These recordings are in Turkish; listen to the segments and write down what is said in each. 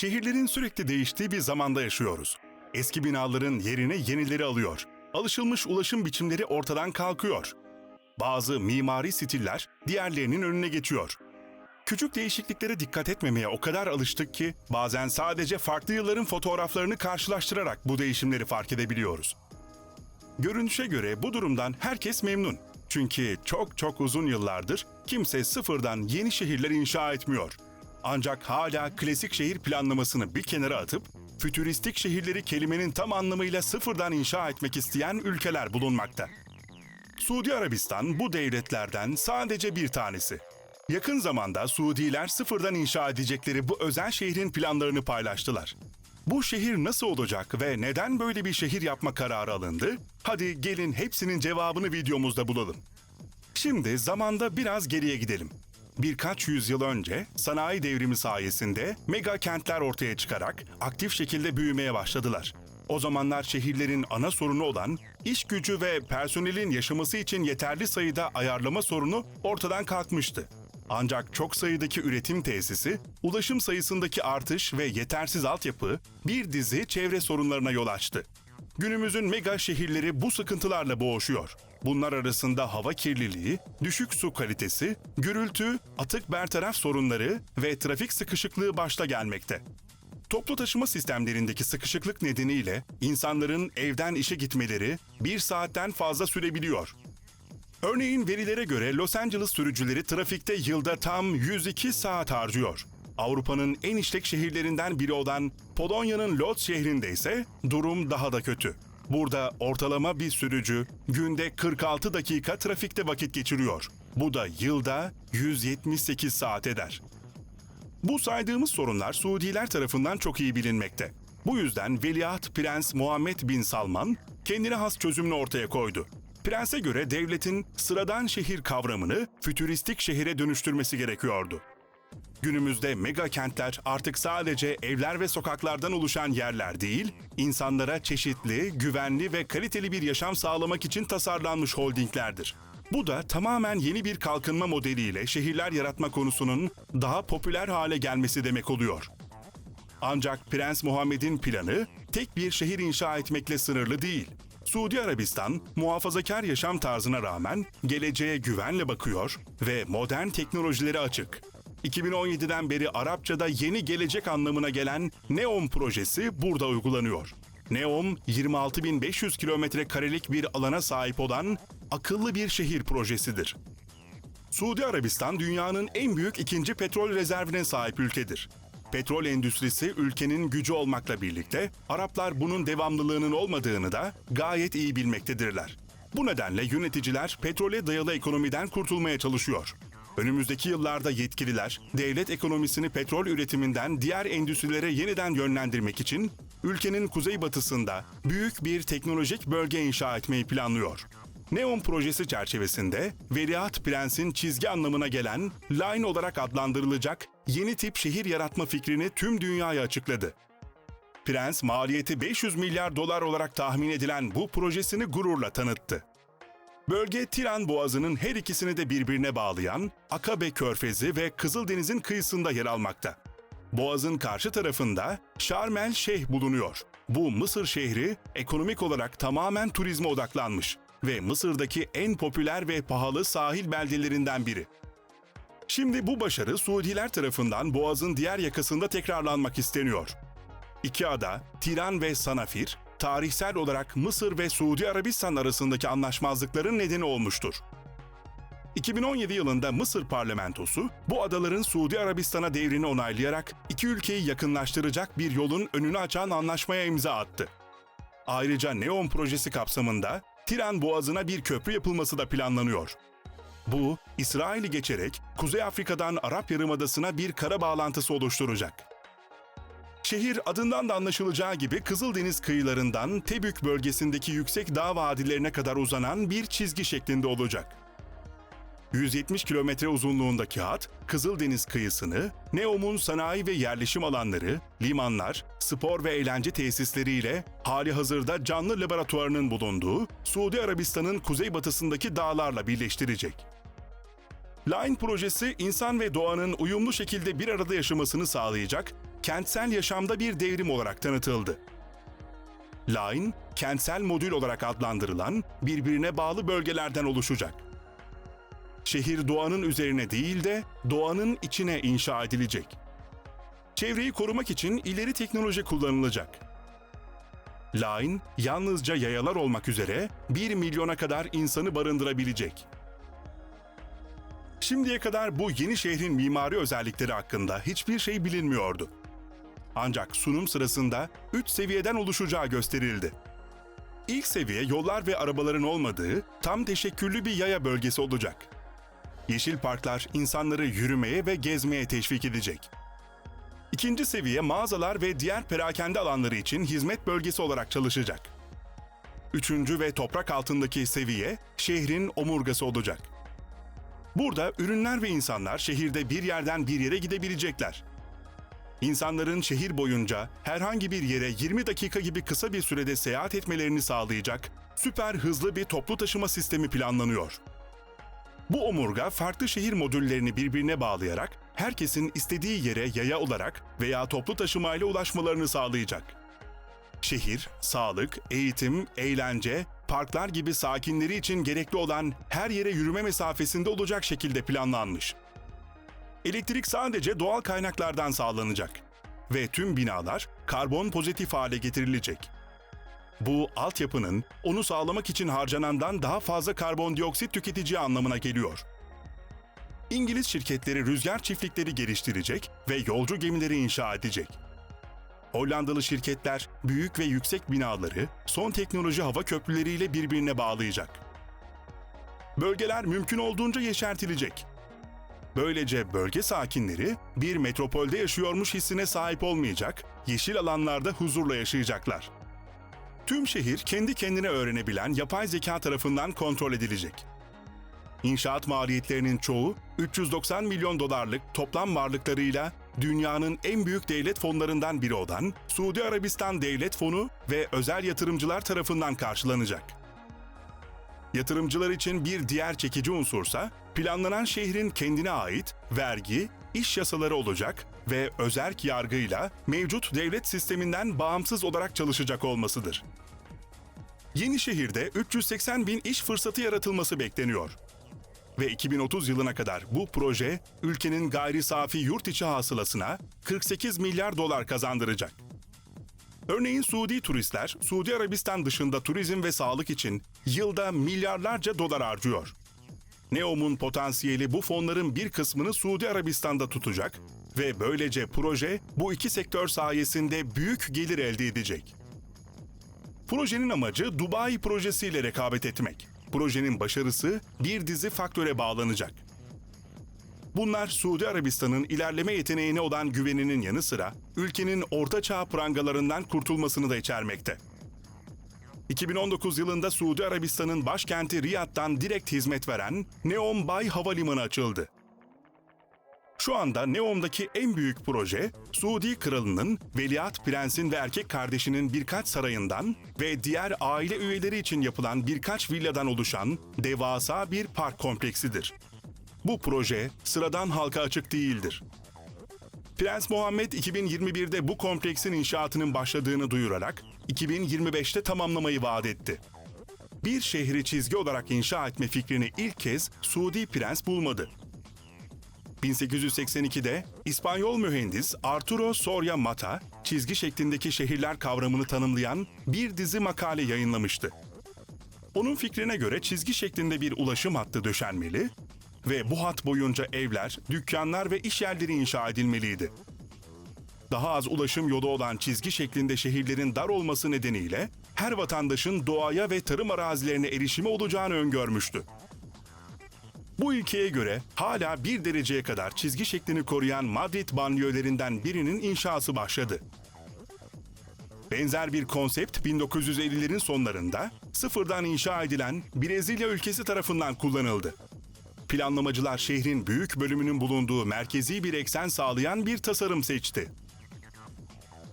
Şehirlerin sürekli değiştiği bir zamanda yaşıyoruz. Eski binaların yerine yenileri alıyor. Alışılmış ulaşım biçimleri ortadan kalkıyor. Bazı mimari stiller diğerlerinin önüne geçiyor. Küçük değişikliklere dikkat etmemeye o kadar alıştık ki bazen sadece farklı yılların fotoğraflarını karşılaştırarak bu değişimleri fark edebiliyoruz. Görünüşe göre bu durumdan herkes memnun. Çünkü çok çok uzun yıllardır kimse sıfırdan yeni şehirler inşa etmiyor. Ancak hala klasik şehir planlamasını bir kenara atıp fütüristik şehirleri kelimenin tam anlamıyla sıfırdan inşa etmek isteyen ülkeler bulunmakta. Suudi Arabistan bu devletlerden sadece bir tanesi. Yakın zamanda Suudiler sıfırdan inşa edecekleri bu özel şehrin planlarını paylaştılar. Bu şehir nasıl olacak ve neden böyle bir şehir yapma kararı alındı? Hadi gelin hepsinin cevabını videomuzda bulalım. Şimdi zamanda biraz geriye gidelim. Birkaç yüzyıl önce sanayi devrimi sayesinde mega kentler ortaya çıkarak aktif şekilde büyümeye başladılar. O zamanlar şehirlerin ana sorunu olan iş gücü ve personelin yaşaması için yeterli sayıda ayarlama sorunu ortadan kalkmıştı. Ancak çok sayıdaki üretim tesisi, ulaşım sayısındaki artış ve yetersiz altyapı bir dizi çevre sorunlarına yol açtı. Günümüzün mega şehirleri bu sıkıntılarla boğuşuyor. Bunlar arasında hava kirliliği, düşük su kalitesi, gürültü, atık bertaraf sorunları ve trafik sıkışıklığı başta gelmekte. Toplu taşıma sistemlerindeki sıkışıklık nedeniyle insanların evden işe gitmeleri bir saatten fazla sürebiliyor. Örneğin verilere göre Los Angeles sürücüleri trafikte yılda tam 102 saat harcıyor. Avrupa'nın en işlek şehirlerinden biri olan Polonya'nın Lodz şehrinde ise durum daha da kötü. Burada ortalama bir sürücü günde 46 dakika trafikte vakit geçiriyor. Bu da yılda 178 saat eder. Bu saydığımız sorunlar Suudiler tarafından çok iyi bilinmekte. Bu yüzden Veliaht Prens Muhammed Bin Salman kendine has çözümünü ortaya koydu. Prense göre devletin sıradan şehir kavramını fütüristik şehire dönüştürmesi gerekiyordu. Günümüzde mega kentler artık sadece evler ve sokaklardan oluşan yerler değil, insanlara çeşitli, güvenli ve kaliteli bir yaşam sağlamak için tasarlanmış holdinglerdir. Bu da tamamen yeni bir kalkınma modeliyle şehirler yaratma konusunun daha popüler hale gelmesi demek oluyor. Ancak Prens Muhammed'in planı tek bir şehir inşa etmekle sınırlı değil. Suudi Arabistan muhafazakar yaşam tarzına rağmen geleceğe güvenle bakıyor ve modern teknolojilere açık. 2017'den beri Arapçada yeni gelecek anlamına gelen NEOM projesi burada uygulanıyor. NEOM 26.500 kilometre karelik bir alana sahip olan akıllı bir şehir projesidir. Suudi Arabistan dünyanın en büyük ikinci petrol rezervine sahip ülkedir. Petrol endüstrisi ülkenin gücü olmakla birlikte Araplar bunun devamlılığının olmadığını da gayet iyi bilmektedirler. Bu nedenle yöneticiler petrole dayalı ekonomiden kurtulmaya çalışıyor. Önümüzdeki yıllarda yetkililer devlet ekonomisini petrol üretiminden diğer endüstrilere yeniden yönlendirmek için ülkenin kuzeybatısında büyük bir teknolojik bölge inşa etmeyi planlıyor. Neon projesi çerçevesinde Veliaht Prens'in çizgi anlamına gelen Line olarak adlandırılacak yeni tip şehir yaratma fikrini tüm dünyaya açıkladı. Prens maliyeti 500 milyar dolar olarak tahmin edilen bu projesini gururla tanıttı. Bölge Tiran Boğazı'nın her ikisini de birbirine bağlayan Akabe Körfezi ve Kızıldeniz'in kıyısında yer almakta. Boğaz'ın karşı tarafında Şarm el Şeyh bulunuyor. Bu Mısır şehri ekonomik olarak tamamen turizme odaklanmış ve Mısır'daki en popüler ve pahalı sahil beldelerinden biri. Şimdi bu başarı Suudiler tarafından Boğaz'ın diğer yakasında tekrarlanmak isteniyor. İki ada, Tiran ve Sanafir, tarihsel olarak Mısır ve Suudi Arabistan arasındaki anlaşmazlıkların nedeni olmuştur. 2017 yılında Mısır parlamentosu bu adaların Suudi Arabistan'a devrini onaylayarak iki ülkeyi yakınlaştıracak bir yolun önünü açan anlaşmaya imza attı. Ayrıca Neon projesi kapsamında Tiran Boğazı'na bir köprü yapılması da planlanıyor. Bu, İsrail'i geçerek Kuzey Afrika'dan Arap Yarımadası'na bir kara bağlantısı oluşturacak. Şehir adından da anlaşılacağı gibi Kızıldeniz kıyılarından Tebük bölgesindeki yüksek dağ vadilerine kadar uzanan bir çizgi şeklinde olacak. 170 kilometre uzunluğundaki hat, Kızıldeniz kıyısını, Neom'un sanayi ve yerleşim alanları, limanlar, spor ve eğlence tesisleriyle hali hazırda canlı laboratuvarının bulunduğu Suudi Arabistan'ın kuzeybatısındaki dağlarla birleştirecek. Line projesi insan ve doğanın uyumlu şekilde bir arada yaşamasını sağlayacak kentsel yaşamda bir devrim olarak tanıtıldı. Line, kentsel modül olarak adlandırılan birbirine bağlı bölgelerden oluşacak. Şehir doğanın üzerine değil de doğanın içine inşa edilecek. Çevreyi korumak için ileri teknoloji kullanılacak. Line, yalnızca yayalar olmak üzere 1 milyona kadar insanı barındırabilecek. Şimdiye kadar bu yeni şehrin mimari özellikleri hakkında hiçbir şey bilinmiyordu. Ancak sunum sırasında 3 seviyeden oluşacağı gösterildi. İlk seviye yollar ve arabaların olmadığı tam teşekküllü bir yaya bölgesi olacak. Yeşil parklar insanları yürümeye ve gezmeye teşvik edecek. İkinci seviye mağazalar ve diğer perakende alanları için hizmet bölgesi olarak çalışacak. Üçüncü ve toprak altındaki seviye şehrin omurgası olacak. Burada ürünler ve insanlar şehirde bir yerden bir yere gidebilecekler. İnsanların şehir boyunca herhangi bir yere 20 dakika gibi kısa bir sürede seyahat etmelerini sağlayacak süper hızlı bir toplu taşıma sistemi planlanıyor. Bu omurga farklı şehir modüllerini birbirine bağlayarak herkesin istediği yere yaya olarak veya toplu taşımayla ulaşmalarını sağlayacak. Şehir, sağlık, eğitim, eğlence, parklar gibi sakinleri için gerekli olan her yere yürüme mesafesinde olacak şekilde planlanmış. Elektrik sadece doğal kaynaklardan sağlanacak ve tüm binalar karbon pozitif hale getirilecek. Bu altyapının onu sağlamak için harcanandan daha fazla karbondioksit tüketeceği anlamına geliyor. İngiliz şirketleri rüzgar çiftlikleri geliştirecek ve yolcu gemileri inşa edecek. Hollandalı şirketler büyük ve yüksek binaları son teknoloji hava köprüleriyle birbirine bağlayacak. Bölgeler mümkün olduğunca yeşertilecek. Böylece bölge sakinleri bir metropolde yaşıyormuş hissine sahip olmayacak, yeşil alanlarda huzurla yaşayacaklar. Tüm şehir kendi kendine öğrenebilen yapay zeka tarafından kontrol edilecek. İnşaat maliyetlerinin çoğu 390 milyon dolarlık toplam varlıklarıyla dünyanın en büyük devlet fonlarından biri olan Suudi Arabistan Devlet Fonu ve özel yatırımcılar tarafından karşılanacak. Yatırımcılar için bir diğer çekici unsursa planlanan şehrin kendine ait vergi, iş yasaları olacak ve özerk yargıyla mevcut devlet sisteminden bağımsız olarak çalışacak olmasıdır. Yeni şehirde 380 bin iş fırsatı yaratılması bekleniyor. Ve 2030 yılına kadar bu proje ülkenin gayri safi yurt içi hasılasına 48 milyar dolar kazandıracak. Örneğin Suudi turistler Suudi Arabistan dışında turizm ve sağlık için yılda milyarlarca dolar harcıyor. Neom'un potansiyeli bu fonların bir kısmını Suudi Arabistan'da tutacak ve böylece proje bu iki sektör sayesinde büyük gelir elde edecek. Projenin amacı Dubai projesiyle rekabet etmek. Projenin başarısı bir dizi faktöre bağlanacak. Bunlar Suudi Arabistan'ın ilerleme yeteneğine olan güveninin yanı sıra ülkenin ortaçağ prangalarından kurtulmasını da içermekte. 2019 yılında Suudi Arabistan'ın başkenti Riyad'dan direkt hizmet veren Neom Bay Havalimanı açıldı. Şu anda Neom'daki en büyük proje, Suudi Kralı'nın, Veliaht Prens'in ve erkek kardeşinin birkaç sarayından ve diğer aile üyeleri için yapılan birkaç villadan oluşan devasa bir park kompleksidir. Bu proje sıradan halka açık değildir. Prens Muhammed 2021'de bu kompleksin inşaatının başladığını duyurarak 2025'te tamamlamayı vaat etti. Bir şehri çizgi olarak inşa etme fikrini ilk kez Suudi Prens bulmadı. 1882'de İspanyol mühendis Arturo Soria Mata, çizgi şeklindeki şehirler kavramını tanımlayan bir dizi makale yayınlamıştı. Onun fikrine göre çizgi şeklinde bir ulaşım hattı döşenmeli ve bu hat boyunca evler, dükkanlar ve iş yerleri inşa edilmeliydi. Daha az ulaşım yolu olan çizgi şeklinde şehirlerin dar olması nedeniyle her vatandaşın doğaya ve tarım arazilerine erişimi olacağını öngörmüştü. Bu ilkeye göre hala bir dereceye kadar çizgi şeklini koruyan Madrid banliyölerinden birinin inşası başladı. Benzer bir konsept 1950'lerin sonlarında sıfırdan inşa edilen Brezilya ülkesi tarafından kullanıldı. Planlamacılar şehrin büyük bölümünün bulunduğu merkezi bir eksen sağlayan bir tasarım seçti.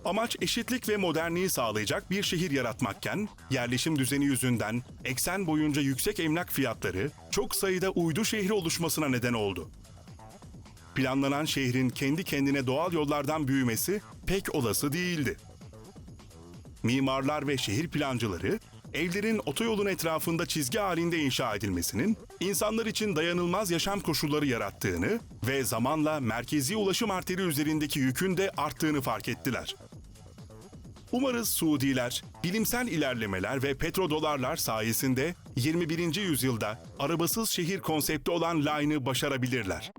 Amaç eşitlik ve modernliği sağlayacak bir şehir yaratmakken, yerleşim düzeni yüzünden eksen boyunca yüksek emlak fiyatları çok sayıda uydu şehri oluşmasına neden oldu. planlanan şehrin kendi kendine doğal yollardan büyümesi pek olası değildi. Mimarlar ve şehir plancıları, evlerin otoyolun etrafında çizgi halinde inşa edilmesinin insanlar için dayanılmaz yaşam koşulları yarattığını ve zamanla merkezi ulaşım arteri üzerindeki yükün de arttığını fark ettiler. Umarız Suudiler, bilimsel ilerlemeler ve petrodolarlar sayesinde 21. yüzyılda arabasız şehir konsepti olan Line'ı başarabilirler.